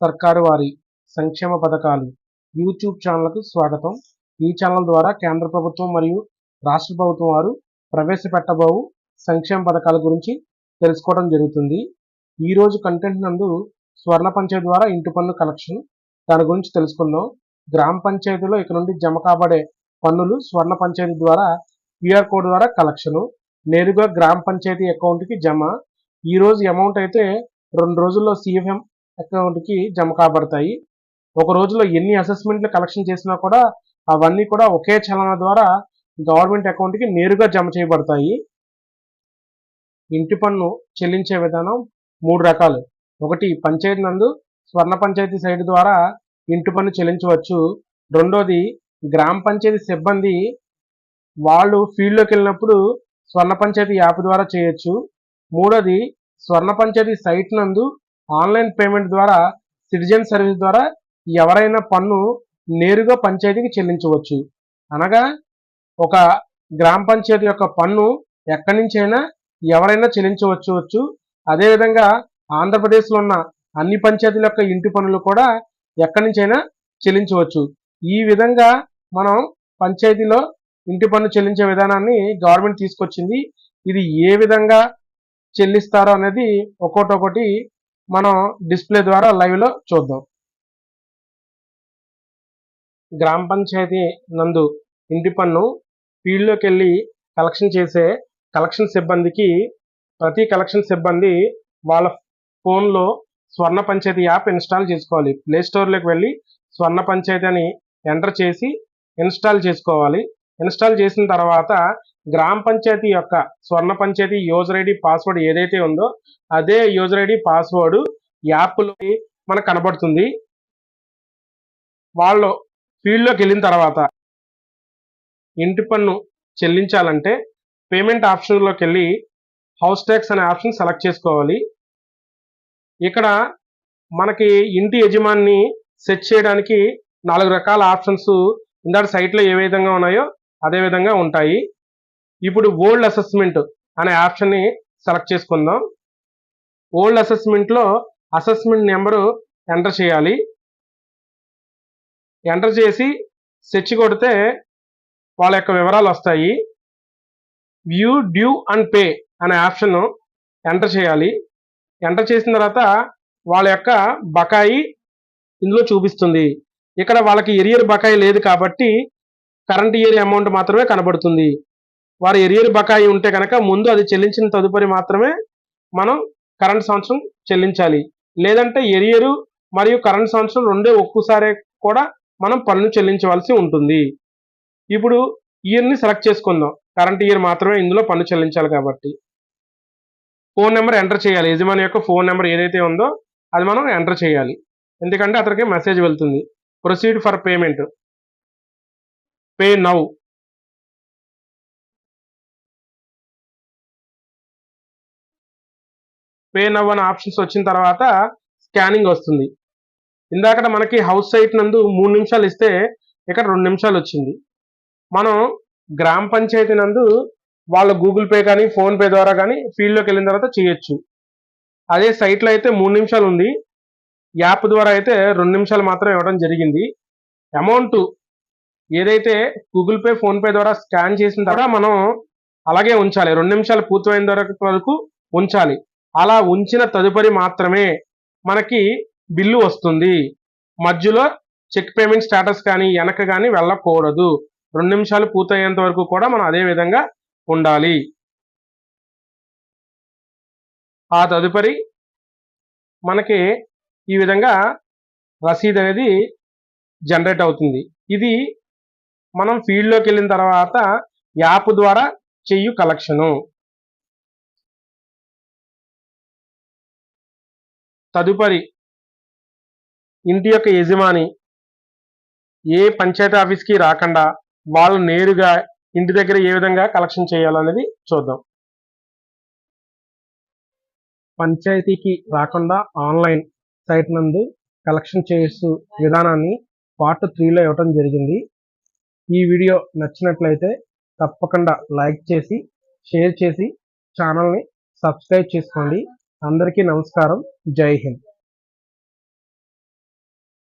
సర్కారు వారి సంక్షేమ పథకాలు. యూట్యూబ్ ఛానల్కు స్వాగతం. ఈ ఛానల్ ద్వారా కేంద్ర ప్రభుత్వం మరియు రాష్ట్ర ప్రభుత్వం వారు ప్రవేశపెట్టబోవు సంక్షేమ పథకాల గురించి తెలుసుకోవడం జరుగుతుంది. ఈ రోజు కంటెంట్ నందు స్వర్ణ పంచాయతీ ద్వారా ఇంటి పన్ను కలెక్షన్ దాని గురించి తెలుసుకుందాం. గ్రామ పంచాయతీలో ఇక నుండి జమ కాబడే పన్నులు స్వర్ణ పంచాయతీ ద్వారా క్యూఆర్ కోడ్ ద్వారా కలెక్షన్ నేరుగా గ్రామ పంచాయతీ అకౌంట్కి జమ. ఈ రోజు అమౌంట్ అయితే రెండు రోజుల్లో సిఎఫ్ఎం అకౌంట్కి జమ కాబడతాయి. ఒక రోజులో ఎన్ని అసెస్మెంట్లు కలెక్షన్ చేసినా కూడా అవన్నీ కూడా ఒకే చలన ద్వారా గవర్నమెంట్ అకౌంట్కి నేరుగా జమ చేయబడతాయి. ఇంటి పన్ను చెల్లించే విధానం మూడు రకాలు. ఒకటి పంచాయతీ నందు స్వర్ణ పంచాయతీ సైట్ ద్వారా ఇంటి పన్ను చెల్లించవచ్చు. రెండోది గ్రామ పంచాయతీ సిబ్బంది వాళ్ళు ఫీల్డ్లోకి వెళ్ళినప్పుడు స్వర్ణ పంచాయతీ యాప్ ద్వారా చేయొచ్చు. మూడోది స్వర్ణ పంచాయతీ సైట్ నందు ఆన్లైన్ పేమెంట్ ద్వారా సిటిజన్ సర్వీస్ ద్వారా ఎవరైనా పన్ను నేరుగా పంచాయతీకి చెల్లించవచ్చు. అనగా ఒక గ్రామ పంచాయతీ యొక్క పన్ను ఎక్కడి నుంచైనా ఎవరైనా చెల్లించవచ్చు వచ్చు అదేవిధంగా ఆంధ్రప్రదేశ్లో ఉన్న అన్ని పంచాయతీల యొక్క ఇంటి పనులు కూడా ఎక్కడి నుంచైనా చెల్లించవచ్చు. ఈ విధంగా మనం పంచాయతీలో ఇంటి పన్ను చెల్లించే విధానాన్ని గవర్నమెంట్ తీసుకొచ్చింది. ఇది ఏ విధంగా చెల్లిస్తారో అనేది ఒక్కొక్కటి మనం డిస్ప్లే ద్వారా లైవ్లో చూద్దాం. గ్రామ పంచాయతీ నందు ఇంటి పన్ను ఫీల్డ్లోకి వెళ్ళి కలెక్షన్ చేసే కలెక్షన్ సిబ్బందికి ప్రతి కలెక్షన్ సిబ్బంది వాళ్ళ ఫోన్లో స్వర్ణ పంచాయతీ యాప్ ఇన్స్టాల్ చేసుకోవాలి. ప్లే స్టోర్లోకి వెళ్ళి స్వర్ణ పంచాయతీ అని ఎంటర్ చేసి ఇన్స్టాల్ చేసుకోవాలి. ఇన్స్టాల్ చేసిన తర్వాత గ్రామ పంచాయతీ యొక్క Swarna panchayat user ID password ఏదైతే ఉందో అదే యూజర్ ఐడి పాస్వర్డ్ యాప్లో మనకు కనబడుతుంది. వాళ్ళు ఫీల్డ్లోకి వెళ్ళిన తర్వాత ఇంటి పన్ను చెల్లించాలంటే పేమెంట్ ఆప్షన్లోకి వెళ్ళి హౌస్ ట్యాక్స్ అనే ఆప్షన్ సెలెక్ట్ చేసుకోవాలి. ఇక్కడ మనకి ఇంటి యజమాని సెట్ చేయడానికి నాలుగు రకాల ఆప్షన్స్ ఇందాక సైట్లో ఏ విధంగా ఉన్నాయో అదే విధంగా ఉంటాయి. ఇప్పుడు ఓల్డ్ అసెస్మెంట్ అనే ఆప్షన్ని సెలెక్ట్ చేసుకుందాం. ఓల్డ్ అసెస్మెంట్లో అసెస్మెంట్ నెంబరు ఎంటర్ చేయాలి. ఎంటర్ చేసి సెర్చ్ కొడితే వాళ్ళ యొక్క వివరాలు వస్తాయి. వ్యూ డ్యూ అండ్ పే అనే ఆప్షన్ ఎంటర్ చేయాలి. ఎంటర్ చేసిన తర్వాత వాళ్ళ యొక్క బకాయి ఇందులో చూపిస్తుంది. ఇక్కడ వాళ్ళకి ఎరియర్ బకాయి లేదు కాబట్టి కరెంట్ ఇయర్ అమౌంట్ మాత్రమే కనబడుతుంది. వారి ఎరియర్ బకాయి ఉంటే కనుక ముందు అది చెల్లించిన తదుపరి మాత్రమే మనం కరెంట్ సంవత్సరం చెల్లించాలి. లేదంటే ఎరియరు మరియు కరెంట్ సంవత్సరం రెండే ఒక్కసారే కూడా మనం పన్ను చెల్లించవలసి ఉంటుంది. ఇప్పుడు ఇయర్ని సెలెక్ట్ చేసుకుందాం. కరెంట్ ఇయర్ మాత్రమే ఇందులో పన్ను చెల్లించాలి కాబట్టి. ఫోన్ నెంబర్ ఎంటర్ చేయాలి. యజమాని యొక్క ఫోన్ నెంబర్ ఏదైతే ఉందో అది మనం ఎంటర్ చేయాలి. ఎందుకంటే అతనికి మెసేజ్ వెళ్తుంది. Proceed for payment pay now pay now అనే ఆప్షన్స్ వచ్చిన తర్వాత స్కానింగ్ వస్తుంది. ఇందాక మనకి హౌస్ సైట్ నందు మూడు నిమిషాలు ఇస్తే ఇక్కడ రెండు నిమిషాలు వచ్చింది. మనం గ్రామ పంచాయతీ నందు వాళ్ళ గూగుల్ పే కానీ ఫోన్పే ద్వారా కానీ ఫీల్డ్లోకి వెళ్ళిన తర్వాత చేయొచ్చు. అదే సైట్లో అయితే మూడు నిమిషాలు ఉంది. యాప్ ద్వారా అయితే రెండు నిమిషాలు మాత్రం ఇవ్వడం జరిగింది. అమౌంట్ ఏదైతే గూగుల్ పే ఫోన్పే ద్వారా స్కాన్ చేసిన తర్వాత మనం అలాగే ఉంచాలి. రెండు నిమిషాలు పూర్తయిన వరకు ఉంచాలి. అలా ఉంచిన తదుపరి మాత్రమే మనకి బిల్లు వస్తుంది. మధ్యలో చెక్ పేమెంట్ స్టేటస్ కానీ వెనక కానీ వెళ్ళకూడదు. రెండు నిమిషాలు పూర్తయ్యేంత వరకు కూడా మనం అదే విధంగా ఉండాలి. ఆ తదుపరి మనకి ఈ విధంగా రసీద్ అనేది జనరేట్ అవుతుంది. ఇది మనం ఫీల్డ్లోకి వెళ్ళిన తర్వాత యాప్ ద్వారా చెయ్యు కలెక్షను. తదుపరి ఇంటి యొక్క యజమాని ఏ పంచాయతీ ఆఫీస్కి రాకుండా వాళ్ళు నేరుగా ఇంటి దగ్గర ఏ విధంగా కలెక్షన్ చేయాలనేది చూద్దాం. పంచాయతీకి రాకుండా ఆన్లైన్ సైట్ నందు కలెక్షన్ చేస్తూ విధానాన్ని పార్ట్ త్రీలో ఇవ్వటం జరిగింది. ఈ వీడియో నచ్చినట్లయితే తప్పకుండా లైక్ చేసి షేర్ చేసి ఛానల్ని సబ్స్క్రైబ్ చేసుకోండి. అందరికీ నమస్కారం. జై హింద్.